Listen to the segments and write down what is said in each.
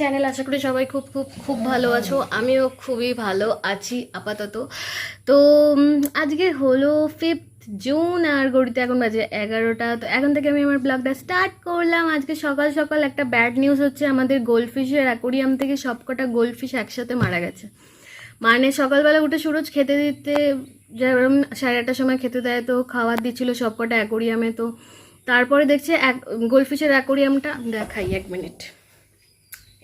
Channel আশা করি সবাই খুব খুব খুব ভালো আছো। আমিও খুবই ভালো আছি আপাতত। তো আজকে হলো ফিফথ জুন আর গড়িতে এখন বাজে এগারোটা। তো এখন থেকে আমি আমার ব্লগটা স্টার্ট করলাম। আজকে সকাল সকাল একটা ব্যাড নিউজ হচ্ছে, আমাদের গোল্ডফিশের অ্যাকোরিয়াম থেকে সবকটা গোল্ডফিশ একসাথে মারা গেছে। মানে সকালবেলা উঠে সুরজ খেতে দিতে যেরকম সাড়ে আটটার সময় খেতে দেয়, তো খাবার দিচ্ছিল সবকটা অ্যাকোরিয়ামে। তো তারপরে দেখছে এক গোল্ডফিশের অ্যাকোরিয়ামটা দেখাই এক মিনিট।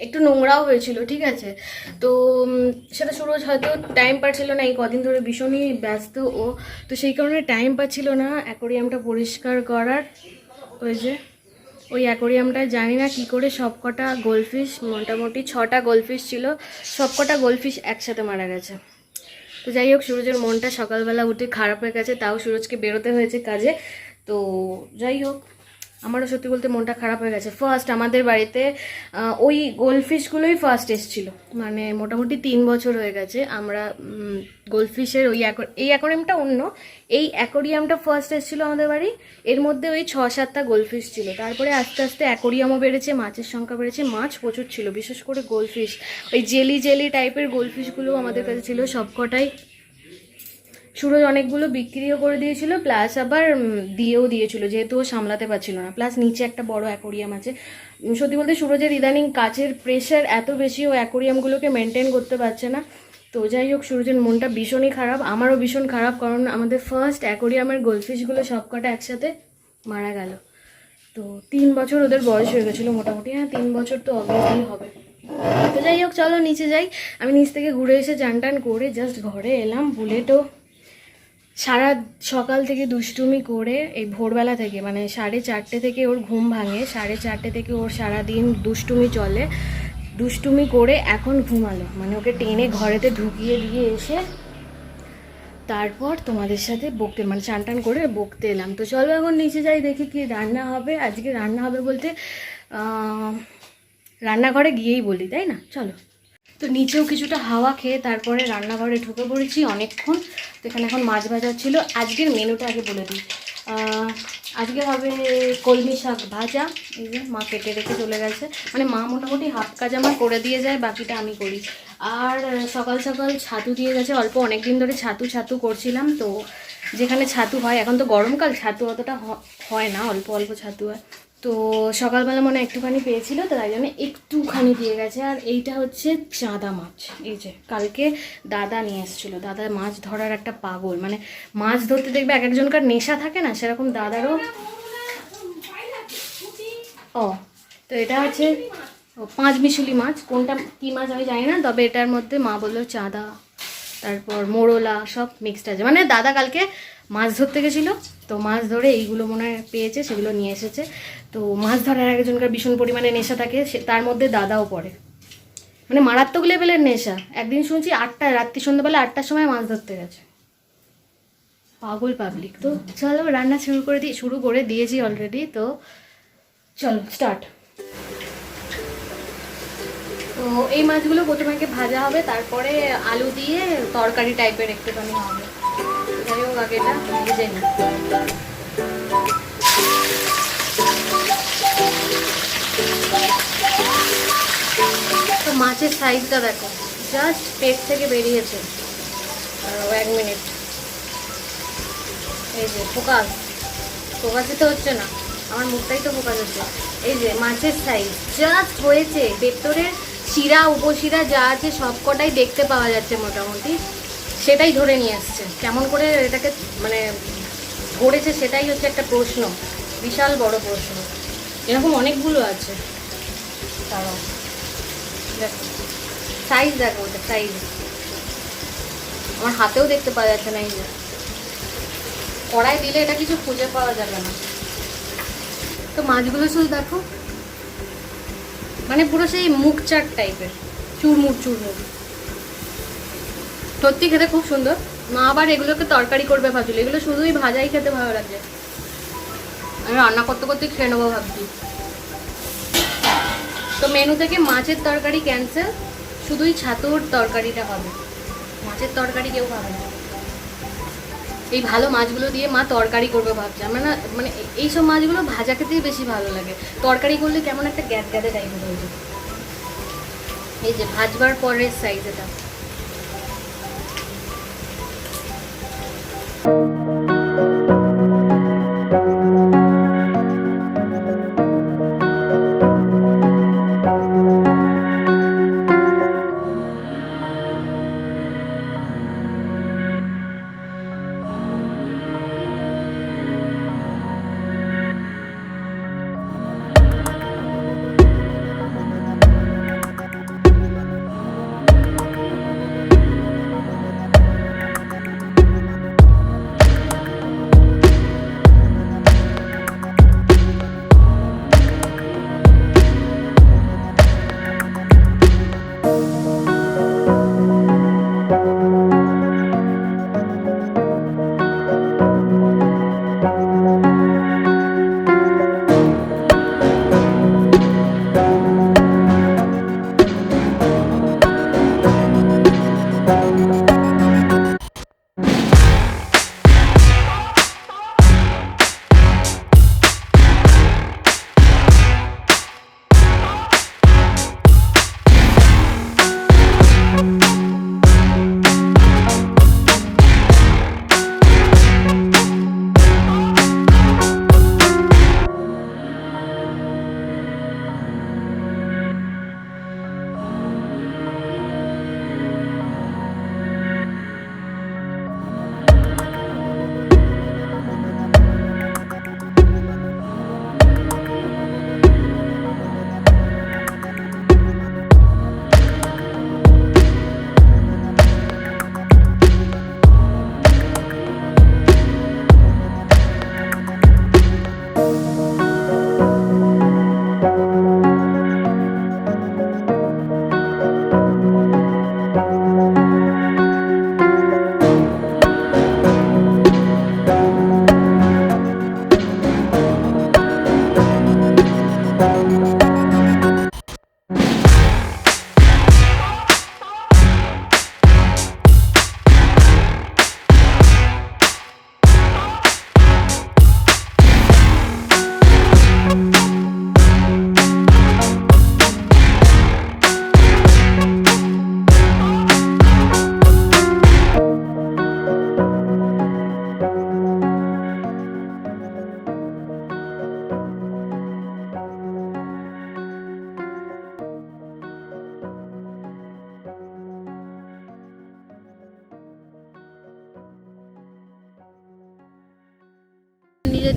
একটু নোংরাও হয়েছিল, ঠিক আছে? তো সেটা সুরজ হয়তো টাইম পাচ্ছিল না, এই কদিন ধরে ভীষণই ব্যস্ত ও, তো সেই কারণে টাইম পাচ্ছিল না অ্যাকোরিয়ামটা পরিষ্কার করার, ওই যে, ওই অ্যাকোরিয়ামটা জানি না কি করে সবকটা গোলফিশ মোটামুটি ছটা গোলফিশ ছিল, সবকটা গোলফিশ একসাথে মারা গেছে। তো যাই হোক, সুরজের মনটা সকালবেলা উঠে খারাপ হয়ে গেছে, তাও সুরজকে বেরোতে হয়েছে কাজে, তো যাই হোক। আমারও সত্যি বলতে মনটা খারাপ হয়ে গেছে। ফার্স্ট আমাদের বাড়িতে ওই গোলফিশগুলোই ফার্স্ট এসেছিল। মানে মোটামুটি তিন বছর হয়ে গেছে আমরা গোলফিশের ওই এই অ্যাকোরিয়ামটা অন্য। এই অ্যাকোরিয়ামটা ফার্স্ট এসেছিল আমাদের বাড়ি। এর মধ্যে ওই ছ সাতটা গোলফিশ ছিল। তারপরে আস্তে আস্তে অ্যাকোরিয়ামও বেড়েছে, মাছের সংখ্যা বেড়েছে। মাছ প্রচুর ছিল, বিশেষ করে গোলফিশ ওই জেলি জেলি টাইপের গোলফিশগুলো আমাদের কাছে ছিল। সবকটাই সুরজ অনেকগুলো বিক্রিও করে দিয়েছিল প্লাস আবার দিয়েও দিয়েছিল, যেহেতু ও সামলাতে পারছিল না। প্লাস নিচে একটা বড় অ্যাকোরিয়াম আছে। সত্যি বলতে সুরজের ইদানিং কাচের প্রেশার এত বেশি, ও অ্যাকোরিয়ামগুলোকে মেনটেন করতে পারছে না। তো যাই হোক, সুরজের মনটা ভীষণই খারাপ। আমারও ভীষণ খারাপ, কারণ আমাদের ফার্স্ট অ্যাকোরিয়ামের গোলফিশগুলো সবকটা একসাথে মারা গেল। তো তিন বছর ওদের বয়স হয়ে গেছিল মোটামুটি। হ্যাঁ তিন বছর তো অবভিয়াসলি হবে। তো যাই হোক, চলো নিচে যাই। আমি নিচ থেকে ঘুরে এসে চান টান করে জাস্ট ঘরে এলাম। বুলেটও সারা সকাল থেকে দুষ্টুমি করে এই ভোরবেলা থেকে মানে সাড়ে চারটে থেকে ওর ঘুম ভাঙে, সাড়ে চারটে থেকে ওর সারা দিন দুষ্টুমি চলে। দুষ্টুমি করে এখন ঘুমালো। মানে ওকে টেনে ঘরেতে ঢুকিয়ে দিয়ে এসে তারপর তোমাদের সাথে বকতে মানে চান টান করে বকতে এলাম। তো চলো এখন নিচে যাই, দেখি কি রান্না হবে। আজকে রান্না হবে বলতে রান্নাঘরে গিয়েই বলি, তাই না? চলো। তো নিচেও কিছুটা হাওয়া খেয়ে তারপরে রান্নাঘরে ঢুকে পড়েছি অনেকক্ষণ। তো এখানে এখন মাছ ভাজা ছিল। আজকের মেনুটা আগে বলে দিই। আজকে হবে কলমি শাক ভাজা। এই যে মা কেটে রেখে চলে গেছে। মানে মা মোটামুটি হাফ কাজ আমার করে দিয়ে যায়, বাকিটা আমি করি। আর সকাল সকাল ছাতু দিয়ে গেছে। অল্প অনেক দিন ধরে ছাতু ছাতু করছিলাম। তো যেখানে ছাতু হয়, এখন তো গরমকাল, ছাতু অতটা হয় না। অল্প অল্প ছাতু হয়। তো সকালবেলা মনে একটুখানি পেয়েছিল, তো তাই জন্য একটুখানি দিয়ে গেছে। আর এইটা হচ্ছে চাঁদা মাছ। এই যে, কালকে দাদা নিয়ে এসেছিল। দাদা মাছ ধরার একটা পাগল। মানে মাছ ধরতে দেখবে এক একজনকার নেশা থাকে না, সেরকম দাদারও। ও, তো এটা হচ্ছে পাঁচ মিশুলি মাছ। কোনটা, কী মাছ আমি জানি না, তবে এটার মধ্যে মা বলল চাঁদা, তারপর মোরলা, সব মিক্সড আছে। মানে দাদা কালকে মাছ ধরতে গেছিল, তো মাছ ধরে এইগুলো মনে হয় পেয়েছে, সেগুলো নিয়ে এসেছে। তো মাছ ধরার একজনকার ভীষণ পরিমাণে নেশা থাকে, সে তার মধ্যে দাদাও পড়ে। মানে মারাত্মক লেভেলের নেশা। একদিন শুনছি আটটা রাত্রি সন্ধ্যাবেলা আটটার সময় মাছ ধরতে গেছে। পাগল পাবলিক তো চলো, রান্না শুরু করে দিই, শুরু করে দিয়েছি অলরেডি তো চলো স্টার্ট তো এই মাছগুলো প্রথমে আগে ভাজা হবে, তারপরে আলু দিয়ে তরকারি টাইপের একটুখানি হবে। যাই হোক, আগে এটা ভেজে নিই। মাছের সাইজটা দেখো। জাস্ট পেট থেকে বেরিয়েছে। এক মিনিট এই যে ফোকাস ফোকাসই তো হচ্ছে না। আমার মুখটাই তো ফোকাস হচ্ছে। এই যে, মাছের সাইজ জাস্ট হয়েছে। ভেতরের শিরা, উপশিরা যা আছে সব কটাই দেখতে পাওয়া যাচ্ছে মোটামুটি। সেটাই ধরে নিয়ে আসছে। কেমন করে এটাকে মানে ধরেছে সেটাই হচ্ছে একটা প্রশ্ন। বিশাল বড় প্রশ্ন। এরকম অনেকগুলো আছে। তারাও সাইজ দেখো ওটা সাইজ আমার হাতেও দেখতে পাওয়া যাচ্ছে না এই যে। কড়াই দিলে এটা কিছু খুঁজে পাওয়া যাবে না। তো মাছগুলো শুধু দেখো। মানে পুরো সেই মুখ চাট টাইপের। চুরমুর চুরমুর। সত্যি খেতে খুব সুন্দর। মা আবার এগুলোকে তরকারি করবে ভাবছিল। এগুলো শুধুই ভাজাই খেতে ভালো লাগে আমি রান্না করতে করতে খেয়ে নেব ভাবছি। তো মেনু থেকে মাছের তরকারি ক্যান্সেল শুধুই ছাতুর তরকারিটা হবে। মাছের তরকারি কেউ খাবে না। এই ভালো মাছগুলো দিয়ে মা তরকারি করবে ভাবছে। আমার না মানে এই- এইসব মাছগুলো ভাজা খেতেই বেশি ভালো লাগে। তরকারি করলে কেমন একটা গ্যাদ গ্যাদে টাইপের হয়ে যায়। এই যে ভাজবার পরের সাইজ এটা।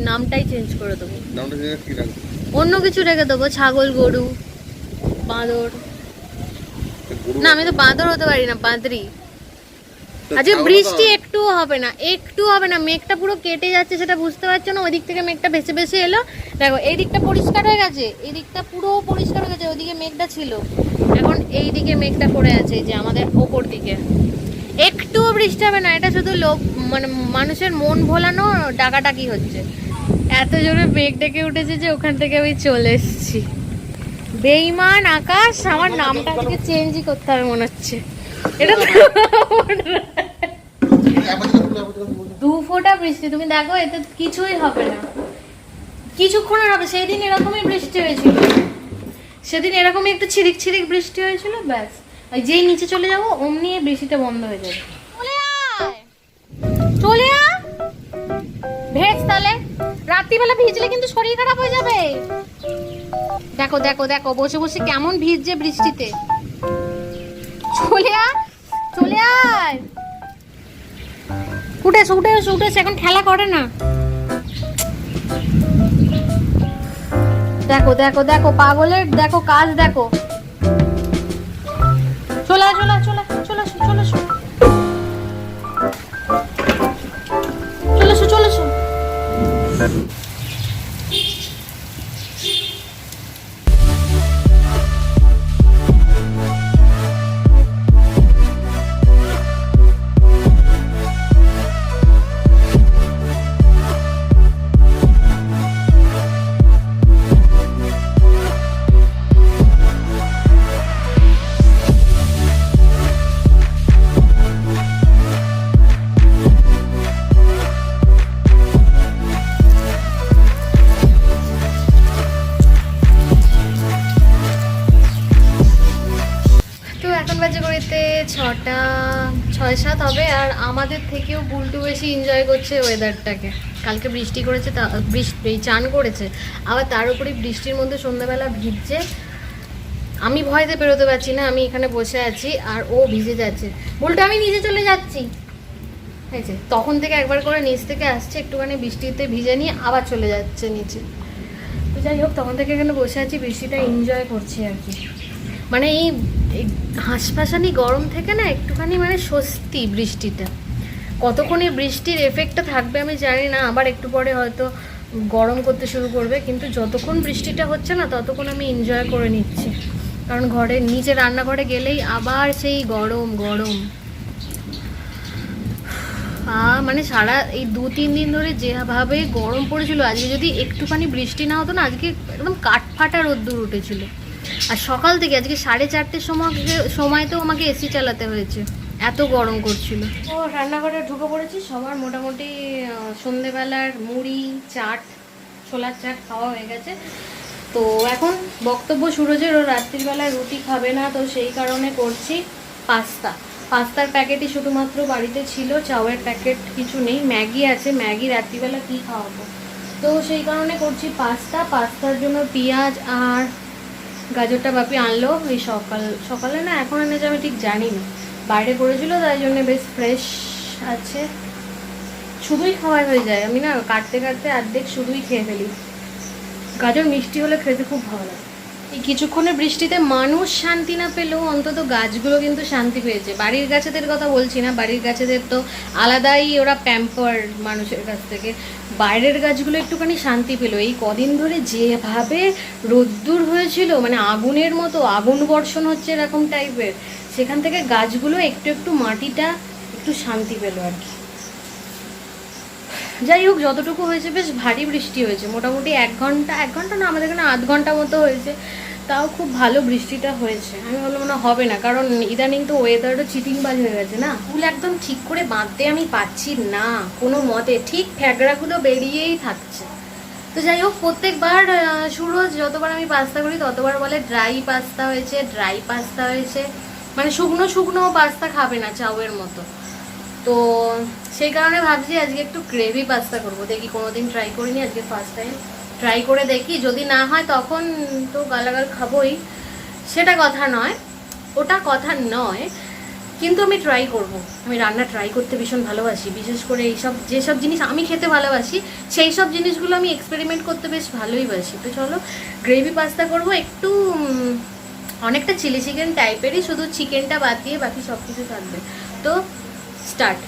নামটাই চেঞ্জ করে দেবো। নামটা জেনে কি রাখব অন্য কিছু রেখে দেবো ছাগল গরু বাঁদর। না আমি তো বাঁদর হতে পারি না বাঁদরি। আজকে বৃষ্টি একটু হবে না একটু হবে না মেঘটা পুরো কেটে যাচ্ছে সেটা বুঝতে পারছ না ওই দিক থেকে মেঘটা ভেসে ভেসে এলো। দেখো এই দিকটা পরিষ্কার হয়ে গেছে এই দিকটা পুরো পরিষ্কার হয়ে গেছে ওইদিকে মেঘটা ছিল। এখন এই দিকে মেঘটা পড়ে আছে যে আমাদের ওপর দিকে। একটুও বৃষ্টি হবে না এটা শুধু লোক মানে মানুষের মন ভোলানো ডাকাডাকি হচ্ছে। এত জোরে বেগ ডেকে উঠেছে যে ওখান থেকে আমি চলে এসেছি। বেইমান আকাশ, আমার নামটা আজকে চেঞ্জই করতে হবে মনে হচ্ছে। এটা। দু ফোঁটা বৃষ্টি, তুমি দেখো, এতে কিছুই হবে না। কিছুক্ষণ হবে সেই দিন এরকমই বৃষ্টি হয়েছিল। সেদিন এরকমই একটু ছিরিক ছিরিক বৃষ্টি হয়েছিল, ব্যাস। যেই নিচে চলে যাব, অমনি এই বৃষ্টিটা বন্ধ হয়ে যাবে। চলে আয়! ভেজ তাহলে। রাত্রিবেলা ভিজলে কিন্তু শরীর খারাপ হয়ে যাবে। দেখো দেখো দেখো, বসে বসে কেমন ভিজছে বৃষ্টিতে। চলে আয় চলে আয়। উঠে উঠে উঠে এখন খেলা করে না। দেখো দেখো দেখো, পাগলের, দেখো, কাজ দেখো। চলে চলে চলে ছটা ছয় সাত হবে আর আমাদের থেকেও বুলটু বেশি এনজয় করছে ওয়েদারটাকে কালকে বৃষ্টি করেছে বৃষ্টি চান করেছে, আবার তার উপরে বৃষ্টির মধ্যে সন্ধ্যাবেলা ভিজছে। আমি ভয়তে বেরোতে পারছি না, আমি এখানে বসে আছি আর ও ভিজে যাচ্ছে। বুলটু, আমি নিজে চলে যাচ্ছি। হয়েছে, তখন থেকে একবার করে নিচ থেকে আসছে, একটুখানি বৃষ্টিতে ভিজে নিয়ে আবার চলে যাচ্ছে নিচে। তো যাই হোক, তখন থেকে এখানে বসে আছি, বৃষ্টিটা এনজয় করছি আর কি। মানে এই হাঁসফাঁসানি গরম থেকে না একটুখানি মানে স্বস্তি বৃষ্টিটা কতক্ষণ এই বৃষ্টির এফেক্টটা থাকবে আমি জানি না, আবার একটু পরে হয়তো গরম করতে শুরু করবে, কিন্তু যতক্ষণ বৃষ্টিটা হচ্ছে না ততক্ষণ আমি এনজয় করে নিচ্ছি। কারণ ঘরে নিচে রান্নাঘরে গেলেই আবার সেই গরম গরম। মানে সারা এই দু তিন দিন ধরে যেভাবে গরম পড়েছিল, আজকে যদি একটুখানি বৃষ্টি না হতো না, আজকে একদম কাঠফাটা রোদ্দুর উঠেছিল। আর সকাল থেকে, আজকে সাড়ে চারটের সময় সময়তেও আমাকে এসি চালাতে হয়েছে। এত গরম করছিল। ও, রান্নাঘরে ঢুকে পড়েছি, সবার মোটামুটি সন্ধেবেলার মুড়ি, চাট, ছোলার চাট খাওয়া হয়ে গেছে। তো এখন বক্তব্য সুরজের ও রাত্রিবেলায় রুটি খাবে না, তো সেই কারণে করছি পাস্তা। পাস্তার প্যাকেটই শুধুমাত্র বাড়িতে ছিল, চাউয়ের প্যাকেট কিছু নেই, ম্যাগি আছে, ম্যাগি রাত্রিবেলা কী খাওয়াবো? তো সেই কারণে করছি পাস্তা, পাস্তার জন্য পেঁয়াজ আর গাজরটা বাপি আনলো, এই সকাল, সকালে না এখন এনেছে আমি ঠিক জানি না বাইরে পড়েছিল তাই জন্য বেশ ফ্রেশ আছে। শুধুই খাওয়াই হয়ে যায়। আমি না কাটতে কাটতে অর্ধেক শুধুই খেয়ে ফেলি। গাজর মিষ্টি হলে খেতে খুব ভালো লাগে। এই কিছুক্ষণের বৃষ্টিতে মানুষ শান্তি না পেলেও অন্তত গাছগুলো কিন্তু শান্তি পেয়েছে। বাড়ির গাছেদের কথা বলছি না, বাড়ির গাছেদের তো আলাদাই ওরা প্যাম্পার মানুষের কাছ থেকে। বাইরের গাছগুলো একটুখানি শান্তি পেল। এই কদিন ধরে যেভাবে রোদ্দুর হয়েছিল মানে আগুনের মতো, আগুন বর্ষণ হচ্ছে এরকম টাইপের সেখান থেকে গাছগুলো একটু একটু মাটিটা একটু শান্তি পেল আর কি। যাই হোক, যতটুকু হয়েছে বেশ ভারী বৃষ্টি হয়েছে। মোটামুটি এক ঘণ্টা এক ঘণ্টা না, আমাদের এখানে আধ ঘণ্টা মতো হয়েছে। তাও খুব ভালো বৃষ্টিটা হয়েছে। আমি বললাম না হবে না, কারণ ইদানিং তো ওয়েদারটা চিটিংবাজ হয়ে গেছে না। ফুল একদম ঠিক করে বাঁধতে আমি পাচ্ছি না, কোনো মতে। ঠিক ফ্যাগড়াগুলো বেরিয়েই থাকছে। তো যাই হোক, প্রত্যেকবার সুরজ যতবার আমি পাস্তা করি, ততবার বলে ড্রাই পাস্তা হয়েছে ড্রাই পাস্তা হয়েছে। মানে শুকনো শুকনো পাস্তা খাবে না, চাউয়ের মতো। তো সেই কারণে ভাবছি আজকে একটু গ্রেভি পাস্তা করব। দেখি কোনোদিন ট্রাই করিনি, আজকে ফার্স্ট টাইম ট্রাই করে দেখি। যদি না হয় তখন তো গালাগাল খাবোই, সেটা কথা নয়, ওটা কথা নয়, কিন্তু আমি ট্রাই করব। আমি রান্না ট্রাই করতে ভীষণ ভালোবাসি, বিশেষ করে এইসব, যেসব জিনিস আমি খেতে ভালোবাসি সেই সব জিনিসগুলো আমি এক্সপেরিমেন্ট করতে বেশ ভালোই বাসি। তো চলো গ্রেভি পাস্তা করব একটু অনেকটা চিলি চিকেন টাইপেরই শুধু চিকেনটা বাদ দিয়ে বাকি সব কিছু থাকবে। তো স্টার্ট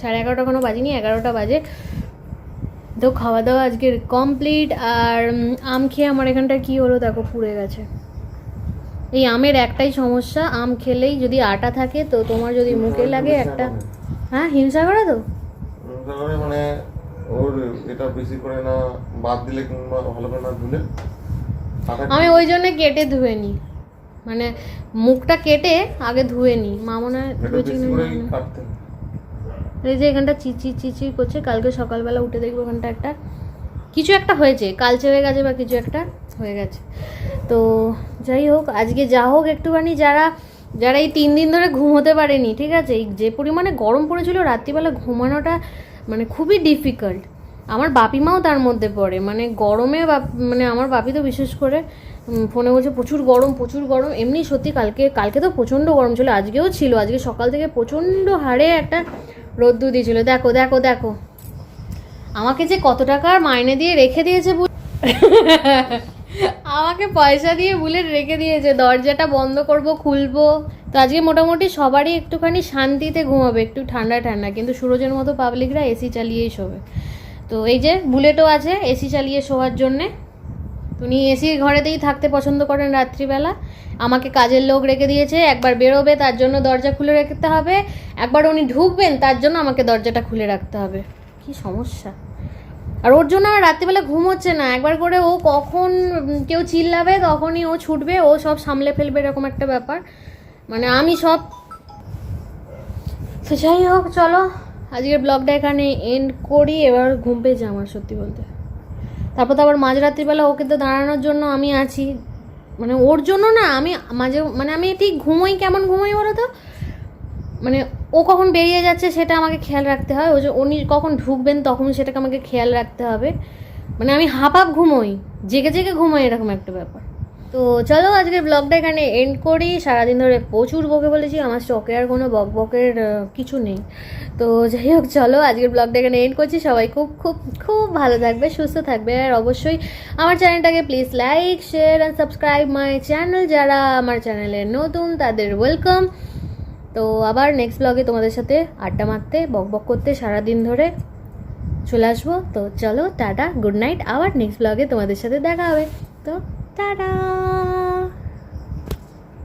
সাড়ে এগারোটা কোনো বাজেনি এগারোটা বাজে। তো খাওয়া দাওয়া আজকে কমপ্লিট আর আম খেয়ে আমার এখানটা কি হলো দেখো পুড়ে গেছে। এই আমের একটাই সমস্যা আম খেলেই যদি আটা থাকে তো তোমার যদি মুখে লাগে একটা হ্যাঁ হিংসা করে তো মানে ওর এটা বেশি করে না বাদ দিলে কিংবা ভালো করে না ধুলে আমি ওই জন্য কেটে ধুয়ে নিই মানে মুখটা কেটে আগে ধুয়ে নিই মা মনে হয়। এই যে এখানটা চিচি চিচি করছে, কালকে সকালবেলা উঠে দেখব ওখানটা একটা। কিছু একটা হয়েছে কালচে হয়ে গেছে বা কিছু একটা হয়ে গেছে। তো যাই হোক, আজকে যা হোক একটুখানি যারা যারা এই তিন দিন ধরে ঘুমোতে পারেনি, ঠিক আছে? এই যে পরিমাণে গরম পড়েছিল, রাত্রিবেলা ঘুমানোটা মানে খুবই ডিফিকাল্ট আমার বাপিমাও তার মধ্যে পড়ে মানে গরমে মানে আমার বাপি তো বিশেষ করে ফোনে বলছে, প্রচুর গরম প্রচুর গরম। এমনি সত্যি কালকে কালকে তো প্রচণ্ড গরম ছিল, আজকেও ছিল। আজকে সকাল থেকে প্রচণ্ড হারে একটা রোদ্দুর দিয়েছিল। দেখো দেখো দেখো। আমাকে যে কত টাকার মাইনে দিয়ে রেখে দিয়েছে আমাকে পয়সা দিয়ে বুলেট রেখে দিয়েছে। দরজাটা বন্ধ করব, খুলবো। তো আজকে মোটামুটি সবারই একটুখানি শান্তিতে ঘুমাবে, একটু ঠান্ডা ঠান্ডা। কিন্তু সুরজের মতো পাবলিকরা এসি চালিয়েই শোবে। তো এই যে বুলেটও আছে এসি চালিয়ে শোয়ার জন্যে উনি এসির ঘরেতেই থাকতে পছন্দ করেন রাত্রিবেলা। আমাকে কাজের লোক রেখে দিয়েছে, একবার বেরোবে, তার জন্য দরজা খুলে রাখতে হবে। একবার উনি ঢুকবেন, তার জন্য আমাকে দরজাটা খুলে রাখতে হবে। কি সমস্যা? আর ওর জন্য আমার রাত্রিবেলা ঘুম হচ্ছে না। একবার করে ও কখন কেউ চিল্লাবে, তখনই ও ছুটবে, ও সব সামলে ফেলবে এরকম একটা ব্যাপার। মানে আমি সব তো যাই হোক, চলো। আজকের ব্লগটা এখানে এন্ড করি। এবার ঘুম পেয়েছে আমার, সত্যি বলতে। তারপর তো আবার মাঝরাত্রিবেলা ওকে তো দাঁড়ানোর জন্য আমি আছি। মানে ওর জন্য না, আমি মাঝে মানে আমি ঠিক ঘুমোই, কেমন ঘুমোই বলো তো মানে ও কখন বেরিয়ে যাচ্ছে সেটা আমাকে খেয়াল রাখতে হয়। ও যে উনি কখন ঢুকবেন তখন সেটাকে আমাকে খেয়াল রাখতে হবে। মানে আমি হাফ হাপ ঘুমোই, জেগে জেগে ঘুমোই এরকম একটা ব্যাপার। তো চলো আজকের ব্লগটা এখানে এন্ড করি। সারাদিন ধরে প্রচুর বকে বলেছি, আমার স্টকে আর কোনো বক বকের কিছু নেই। তো যাই হোক, চলো আজকের ব্লগটা এখানে এন্ড করছি। সবাই খুব খুব খুব ভালো থাকবে, সুস্থ থাকবে। আর অবশ্যই আমার চ্যানেলটাকে please like share and subscribe my channel যারা আমার চ্যানেলে নতুন, তাদের ওয়েলকাম তো আবার নেক্সট ব্লগে তোমাদের সাথে আড্ডা মারতে, বক বক করতে সারাদিন ধরে চলে আসব। তো চলো, টাটা গুড নাইট আবার নেক্সট ব্লগে তোমাদের সাথে দেখা হবে। তো টাটা